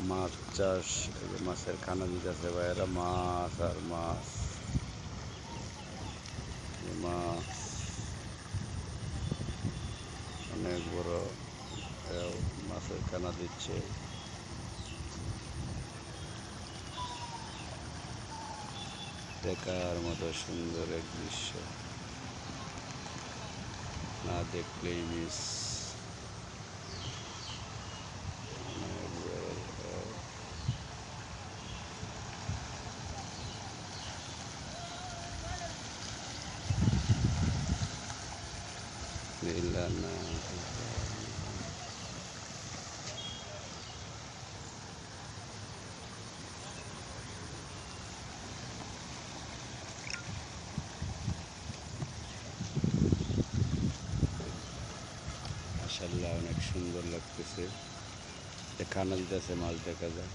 মাছ চাষ, এই যে মাছের খানা দিতেছে ভাইয়েরা, মাছ আর মাছ। মাছ। অনেক বড় মাছের খানা দিচ্ছে। দেখার মতো সুন্দর এক দৃশ্য। না দেখলেই মিস নীলা না মাশাল্লাহ অনেক সুন্দর লাগতেছে খানা দিতেছে মাছ দেখা যায়